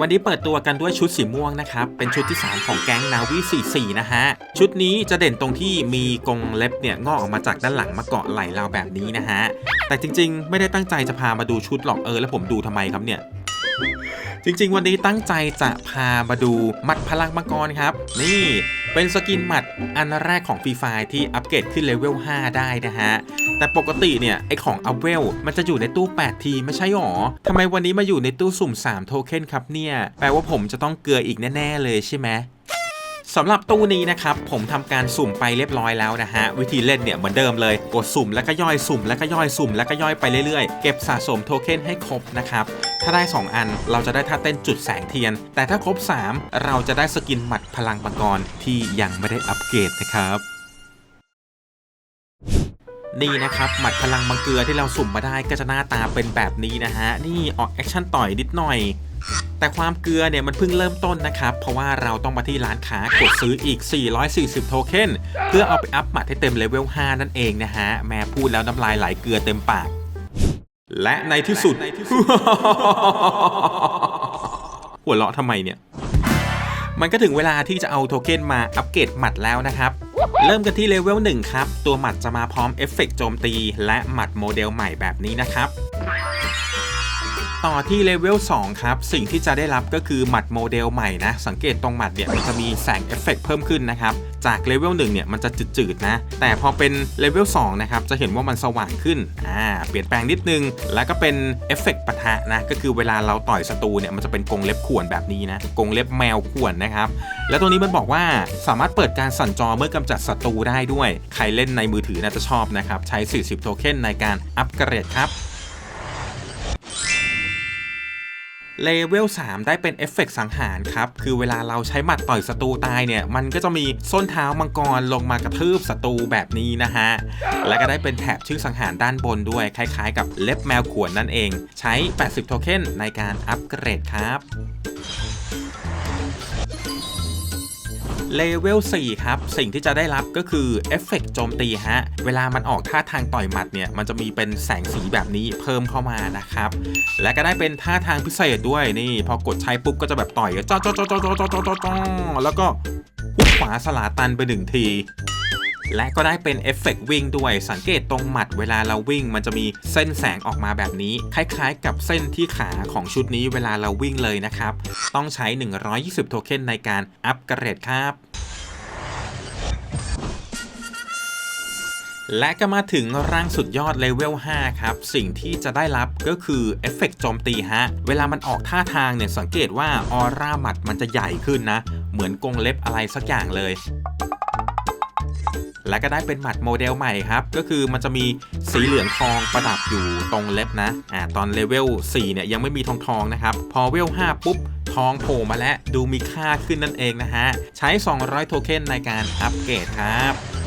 วันนี้เปิดตัวกันด้วยชุดสีม่วงนะครับ เป็นชุดที่ 3 ของแก๊งนาวี44 นะฮะ ชุดนี้จะเด่นตรงที่มีกรงเล็บเนี่ยงอกออกมาจากด้านหลังมาเกาะไหล่เราแบบนี้นะฮะ แต่จริงๆ ไม่ได้ตั้งใจจะพามาดูชุดหรอกเออ แล้วผมดูทำไมครับเนี่ย จริง ๆ วันนี้ตั้งใจจะพามาดูหมัดพลังมังกรครับ นี่เป็นสกินหมัดอันแรกของฟรีไฟที่อัปเกรดขึ้นเลเวล 5 ได้นะฮะ แต่ปกติเนี่ย ไอของอัพเวล มันจะอยู่ในตู้ 8 ทีไม่ใช่หรอทำไมวันนี้มาอยู่ในตู้สุ่ม 3 โทเค็นครับเนี่ย แปลว่าผมจะต้องเกลืออีกแน่ ๆ เลยใช่ไหม สำหรับตู้นี้นะครับผมทำการสุ่มไปเรียบร้อยแล้วนะฮะวิธีเล่นเนี่ยเหมือนเดิมเลยกดสุ่มแล้วก็ย่อยสุ่มแล้วก็ย่อยสุ่มแล้วก็ย่อยไปเรื่อยๆ เก็บสะสมโทเค็นให้ครบนะครับถ้าได้ 2 อันเราจะได้ท่าเต้นจุดแสงเทียน แต่ถ้าครบ 3 เราจะได้สกินหมัดพลังมังกรที่ยังไม่ได้อัปเกรดนะครับนี่นะครับหมัดพลังมังเกลือที่เราสุ่มมาได้ก็จะหน้าตาเป็นแบบนี้นะฮะนี่ออกแอคชั่นต่อยนิดหน่อย แต่ความเกลือเนี่ยมันเพิ่งเริ่มต้นนะครับ เพราะว่าเราต้องมาที่ร้านค้ากดซื้ออีก 440 โทเค็นเพื่อเอาไปอัพหมัดให้เต็มเลเวล 5 นั่นเองนะฮะ แม่พูดแล้วน้ำลายไหลเกลือเต็มปาก และในที่สุด หัวเราะทำไมเนี่ย มันก็ถึงเวลาที่จะเอาโทเค็นมาอัปเกรดหมัดแล้วนะครับเริ่มกันที่เลเวล1ครับ ตัวหมัดจะมาพร้อมเอฟเฟกต์โจมตี และหมัดโมเดลใหม่แบบนี้นะครับ ต่อที่เลเวล2ครับ สิ่งที่จะได้รับก็คือหมัดโมเดลใหม่นะ สังเกตตรงหมัดเนี่ยมันจะมีแสงเอฟเฟกต์เพิ่มขึ้นนะครับ จากเลเวล1เนี่ยมันจะจืดๆนะ แต่พอเป็นเลเวล2นะครับ จะเห็นว่ามันสว่างขึ้น อ่า เปลี่ยนแปลงนิดนึง แล้วก็เป็นเอฟเฟกต์ปะทะนะ ก็คือเวลาเราต่อยศัตรูเนี่ยมันจะเป็นกรงเล็บข่วนแบบนี้นะกรงเล็บแมวข่วนนะครับ แล้วตัวนี้มันบอกว่าสามารถเปิดการสั่นจอเมื่อกำจัดศัตรูได้ด้วย ใครเล่นในมือถือน่าจะชอบนะครับ ใช้ 40 โทเค็นในการอัปเกรดครับ เลเวล3ได้เป็นเอฟเฟกต์สังหารครับ คือเวลาเราใช้หมัดต่อยศัตรูตายเนี่ย มันก็จะมีส้นเท้ามังกรลงมากระทืบศัตรูแบบนี้นะฮะ และก็ได้เป็นแถบชื่อสังหารด้านบนด้วย คล้ายๆ กับเล็บแมวขวนนั่นเอง ใช้ 80 โทเค็นในการอัปเกรดครับ เลเวล4ครับ สิ่งที่จะได้รับก็คือเอฟเฟกโจมตีฮะ เวลามันออกท่าทางต่อยหมัดเนี่ย มันจะมีเป็นแสงสีแบบนี้เพิ่มเข้ามานะครับ และก็ได้เป็นท่าทางพิเศษด้วยนี่ พอกดใช้ปุ๊บก็จะแบบต่อยจ้าจ้าจ้าจ้าจ้าจ้าจ้าแล้วก็ขวาสลาตันไปหนึ่งที และก็ได้เป็นเอฟเฟกต์วิ่งด้วย สังเกตตรงหมัดเวลาเราวิ่ง มันจะมีเส้นแสงออกมาแบบนี้ คล้ายๆ กับเส้นที่ขาของชุดนี้เวลาเราวิ่งเลยนะครับ ต้องใช้ 120 โทเค็นในการอัปเกรดครับและก็มาถึงร่างสุดยอดเลเวล 5 ครับ สิ่งที่จะได้รับก็คือเอฟเฟกต์โจมตีฮะ เวลามันออกท่าทางเนี่ย สังเกตว่าออร่าหมัดมันจะใหญ่ขึ้นนะ เหมือนกรงเล็บอะไรสักอย่างเลย และก็ได้เป็นหมัดโมเดลใหม่ครับ ก็คือมันจะมีสีเหลืองทองประดับอยู่ตรงเล็บนะอ่าตอนเลเวล4เนี่ยยังไม่มีทองทองนะครับ พอเวล 5 ปุ๊บทองโผล่มาแล้วดูมีค่าขึ้นนั่นเองนะฮะ ใช้ 200 โทเค็นในการอัปเกรดครับ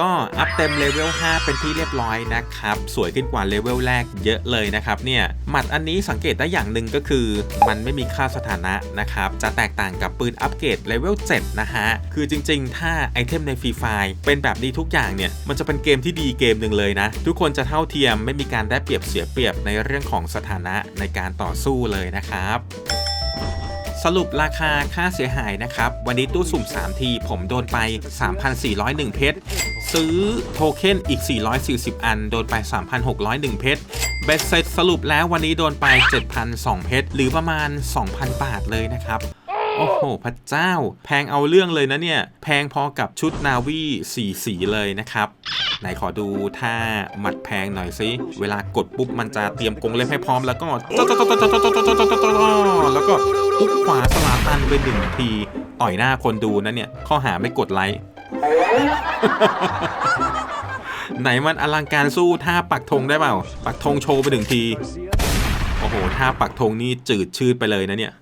ก็อัพเต็มเลเวล 5 เป็นที่เรียบร้อยนะครับ สวยขึ้นกว่าเลเวลแรกเยอะเลยนะครับเนี่ยหมัดอันนี้สังเกตได้อย่างหนึ่งก็คือ มันไม่มีค่าสถานะนะครับ จะแตกต่างกับปืนอัปเกรดเลเวล 7 นะฮะ คือจริงๆ ถ้าไอเทมในฟรีไฟเป็นแบบนี้ทุกอย่างเนี่ย มันจะเป็นเกมที่ดีเกมหนึ่งเลยนะ ทุกคนจะเท่าเทียมไม่มีการได้เปรียบเสียเปรียบในเรื่องของสถานะในการต่อสู้เลยนะครับสรุปราคาค่าเสียหายนะครับ วันนี้ตู้สุ่ม 3 ทีผมโดนไป 3,401 เพชร ซื้อโทเค็นอีก 440 อัน โดนไป 3,601 เพชรเบสเซ็ตสรุปแล้ววันนี้โดนไป 7,002 เพชรหรือประมาณ 2,000 บาทเลยนะครับโอ้โห พระเจ้า แพงเอาเรื่องเลยนะเนี่ย แพงพอกับชุดนาวีสีสีเลยนะครับ ไหนขอดูท่าหมัดแพงหน่อยสิเวลากดปุ๊บมันจะเตรียมกรงเล็บให้พร้อมแล้วก็แล้วก็ปุ๊บขวาสลาตันไปหนึ่งที ต่อยหน้าคนดูนะเนี่ย ข้อหาไม่กดไลค์ ไหนมันอลังการสู้ท่าปักธงได้เปล่า ปักธงโชว์ไปหนึ่งที โอ้โหท่าปักธงนี่จืดชืดไปเลยนะเนี่ย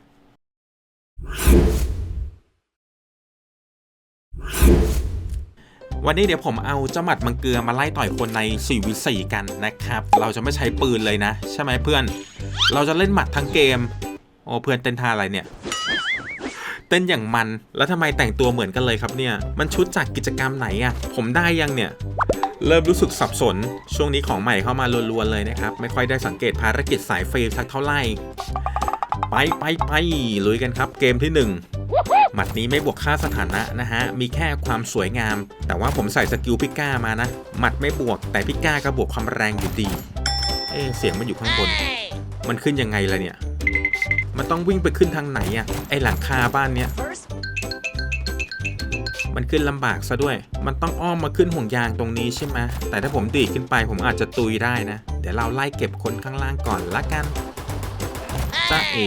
วันนี้เดี๋ยวผมเอาเจ้าหมัดมังเกลือมาไล่ต่อยคนใน4วิ4กันนะครับ เราจะไม่ใช้ปืนเลยนะ ใช่ไหมเพื่อน เราจะเล่นหมัดทั้งเกม โอ้เพื่อนเต้นท่าอะไรเนี่ย ต้นอย่างมัน แล้วทำไมแต่งตัวเหมือนกันเลยครับเนี่ย มันชุดจากกิจกรรมไหนอะผมได้ยังเนี่ยเริ่มรู้สึกสับสน ช่วงนี้ของใหม่เข้ามาล้วนๆเลยนะครับ ไม่ค่อยได้สังเกตภารกิจสายฟรีสักเท่าไหร่ ไปไปไปลุยกันครับ เกมที่ 1 หมัดนี้ไม่บวกค่าสถานะนะฮะ มีแค่ความสวยงาม แต่ว่าผมใส่สกิลพิก้ามานะ หมัดไม่บวก แต่พิก้าก็บวกความแรงอยู่ดี เอ๊ะเสียงมันอยู่ข้างบน มันขึ้นยังไงล่ะเนี่ย มันต้องวิ่งไปขึ้นทางไหนอะไอหลังคาบ้านเนี้ย First มันขึ้นลำบากซะด้วย มันต้องอ้อมมาขึ้นห่วงยางตรงนี้ใช่ไหมแต่ถ้าผมดีดขึ้นไปผมอาจจะตุยได้นะ เดี๋ยวเราไล่เก็บคนข้างล่างก่อนละกันจ้าเอ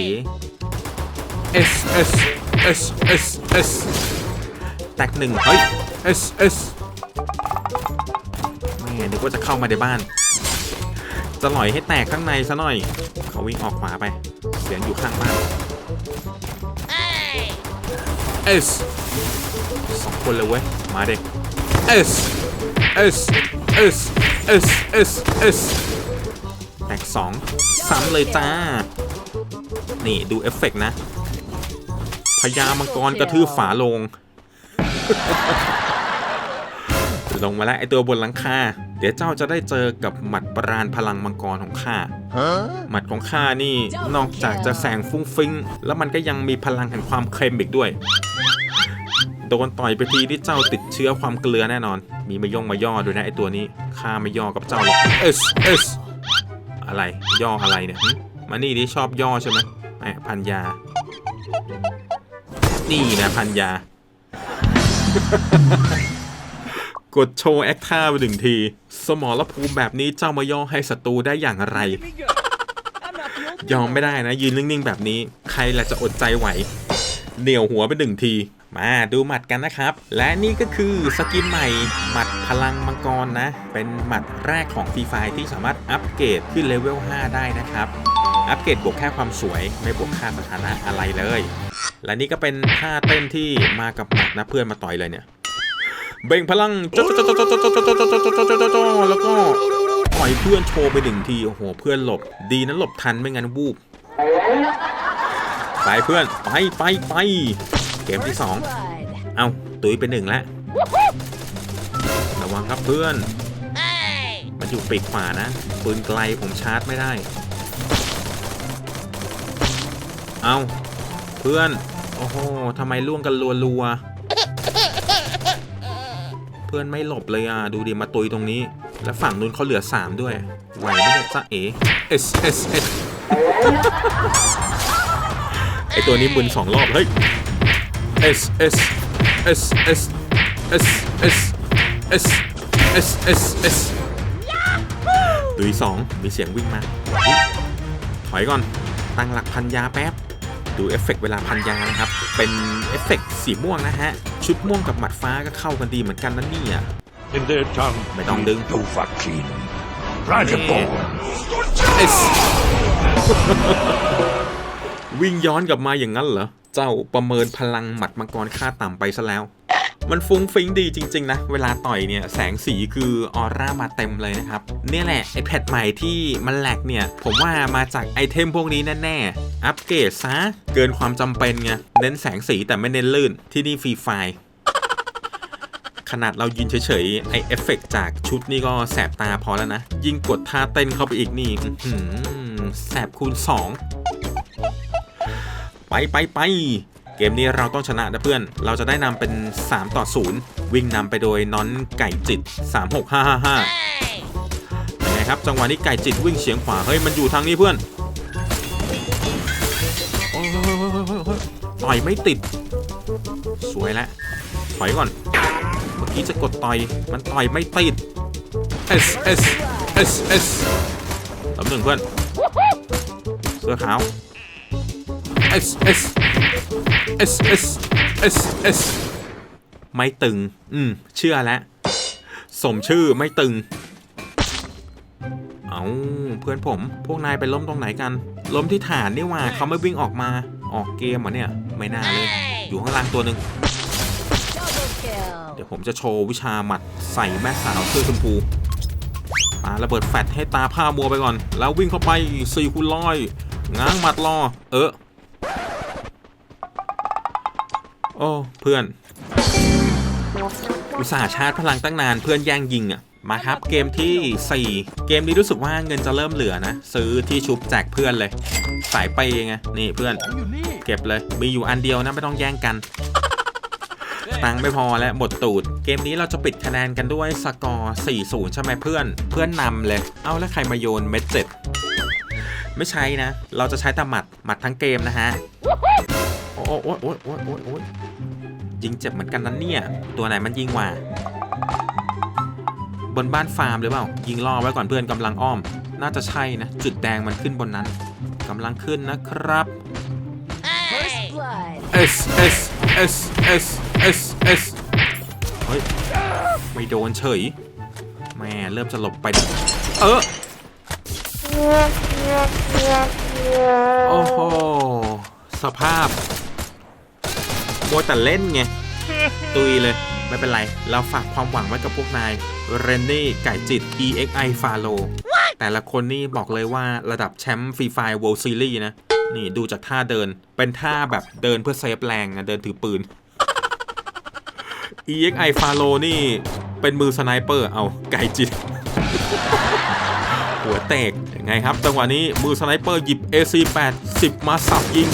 S S S S S แตกหนึ่งเฮ้ย S S แม่นึกว่าจะเข้ามาในบ้าน จะหล่อยให้แตกข้างในซะหน่อย เขาวิ่งออกขวาไปเสียงอยู่ข้างบ้าน S สสองคนเลยเว้ย มาเด็ก S S S S S S แตกสองซ้ำเลยจ้า นี่ดูเอฟเฟกต์นะพญามังกรกระทืบฝาลง ลงมาแล้วไอตัวบนหลังคา เดี๋ยวเจ้าจะได้เจอกับหมัดปราณพลังมังกรของข้าหมัดของข้านี่นอกจากจะแสงฟุ้งฟิ้งแล้วมันก็ยังมีพลังแห่งความเค็มอีกด้วย โดนต่อยไปทีที่เจ้าติดเชื้อความเกลือแน่นอน มีมาย่องมาย่อด้วยนะไอตัวนี้ข้าไม่ย่อกับเจ้าหรอก S S อะไรย่ออะไรเนี่ยหึมานี่ดิชอบย่อใช่ไหมแหมพันยา นี่นะพันยา กดโชว์แอคท่าไปหนึ่งที สมรภูมิแบบนี้เจ้ามาย่อให้ศัตรูได้อย่างไร ยอมไม่ได้นะ ยืนนิ่งๆแบบนี้ ใครล่ะจะอดใจไหว เหนี่ยวหัวไปหนึ่งที มาดูหมัดกันนะครับ และนี่ก็คือสกินใหม่ หมัดพลังมังกรนะ เป็นหมัดแรกของฟรีไฟที่สามารถอัปเกรดขึ้นเลเวล 5 ได้นะครับอัปเกรดบวกแค่ความสวยไม่บวกค่าสถานะอะไรเลย และนี่ก็เป็นท่าเต้นที่มากับหมัดนะเพื่อนมาต่อยเลยเนี่ย เบ่งพลังแล้วก็ต่อยเพื่อนโชว์ไปหนึ่งทีโอ้โหเพื่อนหลบ ดีนั้นหลบทันไม่งั้นวูบไปเพื่อนไปไปไปเกมที่สองเอาตุ้ยเป็นหนึ่งแล้วระวังครับเพื่อนมันอยู่ปีกขวานะปืนไกลผมชาร์จไม่ได้ เอาเพื่อน โอ้โหทำไมล่วงกันรัวรัว เพื่อนไม่หลบเลยอะ ดูดิ มาตุยตรงนี้ แล้วฝั่งนู้นเขาเหลือ 3 ด้วย ไหวไมเนี่ยจ้าเอ S S S ไอตัวนี้มึนสองรอบ เฮ้ย S S S S S S S S S S ดุยสองมีเสียงวิ่งมา ถอยก่อน ตั้งหลักพันยาแป๊บ ดูเอฟเฟกต์เวลาพันยานะครับ เป็นเอฟเฟกต์สีม่วงนะฮะ ชุดม่วงกับหมัดฟ้าก็เข้ากันดีเหมือนกันนะเนี่ย In their tongue, Mày đong đứng. Dovahkiin. Dragonborn. S วิ่งย้อนกลับมาอย่างนั้นเหรอ เจ้าประเมินพลังหมัดมังกรค่าต่ำไปซะแล้ว มันฟุ้งฟิ้งดีจริง ๆ นะ เวลาต่อยเนี่ยแสงสีคือออร่ามาเต็มเลยนะครับ เนี่ยแหละ ไอแพทใหม่ที่มันแหลกเนี่ย ผมว่ามาจากไอเทมพวกนี้แน่ๆ อัปเกรดซะ เกินความจำเป็นไง เน้นแสงสีแต่ไม่เน้นลื่น ที่นี่ฟรีไฟขนาดเรายืนเฉยๆ ไอเอฟเฟกต์จากชุดนี่ก็แสบตาพอแล้วนะ ยิ่งกดท่าเต้นเข้าไปอีกนี่แสบคูณ 2 ไปไปไป เกมนี้เราต้องชนะนะเพื่อน เราจะได้นำเป็น 3 ต่อ 0 วิ่งนำไปโดยน้อนไก่จิต 36555นไงครับจังหวะนี้ไก่จิตวิ่งเฉียงขวา เฮ้ย มันอยู่ทางนี้เพื่อนโอ้ยต่อยไม่ติด สวยแล้วถอยก่อน เมื่อกี้จะกดต่อย มันต่อยไม่ติด S S S S ตำหนึ่งเพื่อน เสื้อขาว S S S S S S ไม่ตึง อืม เชื่อแล้ว สมชื่อไม่ตึง เอาเพื่อนผม พวกนายไปล้มตรงไหนกัน ล้มที่ฐานนี่ว่าเขาไม่วิ่งออกมา ออกเกมเหรอเนี่ย ไม่น่าเลย อยู่ข้างล่างตัวหนึ่ง เดี๋ยวผมจะโชว์วิชาหมัดใส่แม่สาวเสื้อชมพูปาระเบิดแฟลชให้ตาผ้ามัวไปก่อน แล้ววิ่งเข้าไปสี่คูณร้อยง้างหมัดรอ เออ โอ้เพื่อน อุตส่าห์ชาร์จพลังตั้งนานเพื่อนแย่งยิงอะมาครับเกมที่ 4 เกมนี้รู้สึกว่าเงินจะเริ่มเหลือนะ ซื้อที่ชุบแจกเพื่อนเลย สายไปไงนี่เพื่อน เก็บเลย มีอยู่อันเดียวนะไม่ต้องแย่งกัน ตังค์ไม่พอแล้วหมดตูด เกมนี้เราจะปิดคะแนนกันด้วยสกอร์ 4-0 ใช่ไหมเพื่อน เพื่อนนำเลย เอาแล้วใครมาโยนเม็ดเจ็ดไม่ใช้นะ เราจะใช้แต่หมัดหมัดทั้งเกมนะฮะ โอ้โอ้โอ้โอ้โอ้โอ้ยิงเจ็บเหมือนกันนั้นเนี่ย ตัวไหนมันยิงกว่า บนบ้านฟาร์มหรือเปล่า ยิงล่อไว้ก่อนเพื่อนกำลังอ้อม น่าจะใช่นะ จุดแดงมันขึ้นบนนั้นกำลังขึ้นนะครับ First blood. S S S S S S เฮ้ย ไม่โดนเฉย แม่เริ่มจะหลบไป เออ โอ้โห สภาพ โมวแต่เล่นไง ตุยเลย ไม่เป็นไร เราฝากความหวังไว้กับพวกนาย เรนนี่ ไก่จิต EXI ฟาโลแต่ละคนนี่บอกเลยว่าระดับแชมป์ฟรีไฟ World Series นะ นี่ดูจากท่าเดิน เป็นท่าแบบเดินเพื่อเซฟแรงนะ เดินถือปืน EXI ฟาโลนี่เป็นมือสไนเปอร์ เอาไก่จิต หัวแตกยังไงครับจังหวะนี้มือสไนเปอร์หยิบ AC8 10 มาสับยิง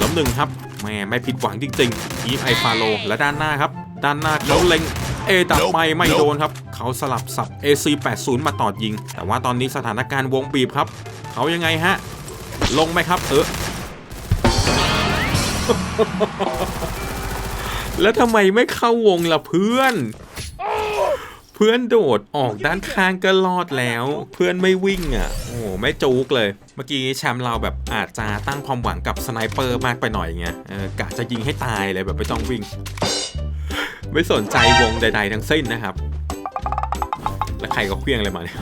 ล้มหนึ่งครับ แม่ไม่ผิดหวังจริงๆ EXI ฟาโลและด้านหน้าครับ ด้านหน้าเขาเล็งเอดับไม่ไม่โดนครับ เขาสลับสับ AC80 มาต่อยิง แต่ว่าตอนนี้สถานการณ์วงบีบครับ เขายังไงฮะ ลงไหมครับ เออแล้วทำไมไม่เข้าวงล่ะเพื่อน เพื่อนโดดออกด้านข้างก็รอดแล้ว เพื่อนไม่วิ่งอะ โอ้ไม่จูกเลย เมื่อกี้แชมป์เราแบบอาจจะตั้งความหวังกับสไนเปอร์มากไปหน่อยไงเออกะจะยิงให้ตายเลยแบบไม่ต้องวิ่ง ไม่สนใจวงใด ๆ ทั้งสิ้นนะครับ แล้วใครก็เคลี้ยงอะไรมาเนี่ย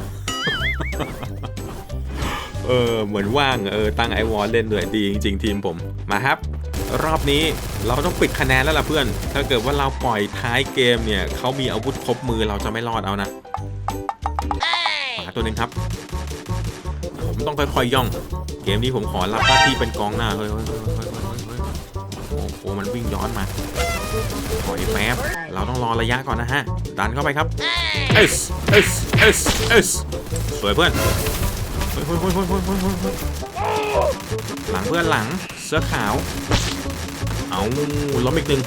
เออเหมือนว่างเออตั้งไอวอลเล่นด้วยดีจริง ๆ ทีมผมมาครับ รอบนี้เราต้องปิดคะแนนแล้วล่ะเพื่อน ถ้าเกิดว่าเราปล่อยท้ายเกมเนี่ยเขามีอาวุธครบมือเราจะไม่รอดเอานะหาตัวหนึ่งครับ ผมต้องค่อยๆย่อง เกมนี้ผมขอรับหน้าที่เป็นกองหน้าเฮ้ยโอ้มันวิ่งย้อนมาถอยแป๊บ เราต้องรอระยะก่อนนะฮะ ดันเข้าไปครับ เอสเอสเอสเอสสวยเพื่อนหลังเพื่อนหลังเสื้อขาว เอาล้มอีกหนึ่ง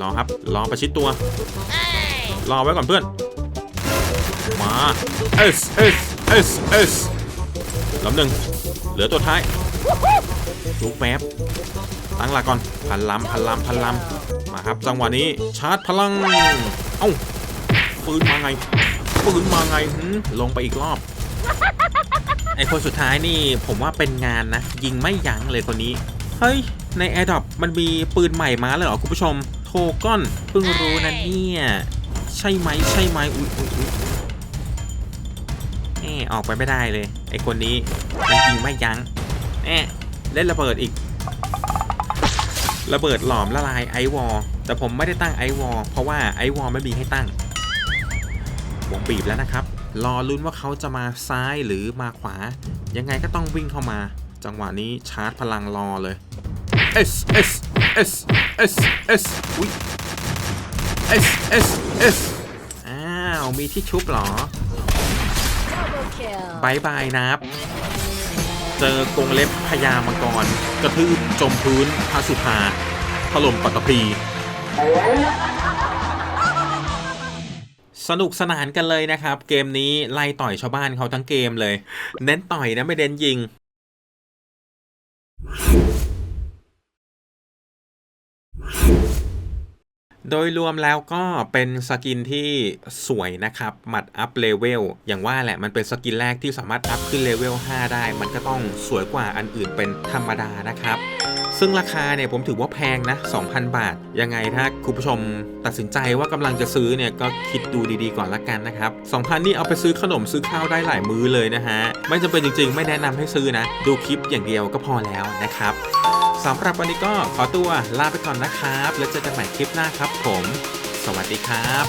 รอครับ รอประชิดตัว รอไว้ก่อนเพื่อน มา S S S S ล้มหนึ่งเหลือตัวท้ายลุกแป๊บตั้งหลักก่อน พันลำพันลำพันลำมาครับ จังหวะนี้ชาร์จพลัง เอ้าปืนมาไงปืนมาไงลงไปอีกรอบ ไอคนสุดท้ายนี่ผมว่าเป็นงานนะ ยิงไม่ยั้งเลยคนนี้ เฮ้ย ใน a อ d o p มันมีปืนใหม่มาเลยเหรอคุณผู้ชม โทก้อนเพิ่งรู้นะเนี่ย ใช่ไหมใช่ไหมอุ๊ยอุ๊ยอุ๊ยแหมออกไปไม่ได้เลย ไอคนนี้มันยิงไม่ยั้งแหมเล่นระเบิดอีก ระเบิดหลอมละลายไอวอลแต่ผมไม่ได้ตั้งไอวอลเพราะว่าไอวอลไม่มีให้ตั้งวงบีบแล้วนะครับ รอลุ้นว่าเขาจะมาซ้ายหรือมาขวา ยังไงก็ต้องวิ่งเข้ามา จังหวะนี้ชาร์จพลังรอเลย S S S S S อุ้ย S S S อ้าว มีที่ชุบเหรอ Double kill. บายบายนะครับ เจอกรงเล็บพญามังกร กระทืบจมพื้นพระสุธาถล่มปัตตภีสนุกสนานกันเลยนะครับ เกมนี้ไล่ต่อยชาวบ้านเขาทั้งเกมเลย เน้นต่อยนะไม่เน้นยิง โดยรวมแล้วก็เป็นสกินที่สวยนะครับหมัดอัพเลเวลอย่างว่าแหละมันเป็นสกินแรกที่สามารถอัพขึ้นเลเวล5ได้ มันก็ต้องสวยกว่าอันอื่นเป็นธรรมดานะครับ ซึ่งราคาเนี่ยผมถือว่าแพงนะ 2,000 บาท ยังไงถ้าคุณผู้ชมตัดสินใจว่ากำลังจะซื้อเนี่ยก็คิดดูดีๆก่อนละกันนะครับ 2,000 นี่เอาไปซื้อขนมซื้อข้าวได้หลายมื้อเลยนะฮะ ไม่จำเป็นจริงๆ ไม่แนะนำให้ซื้อนะ ดูคลิปอย่างเดียวก็พอแล้วนะครับสำหรับวันนี้ก็ขอตัวลาไปก่อนนะครับ แล้วเจอกันใหม่คลิปหน้าครับผม สวัสดีครับ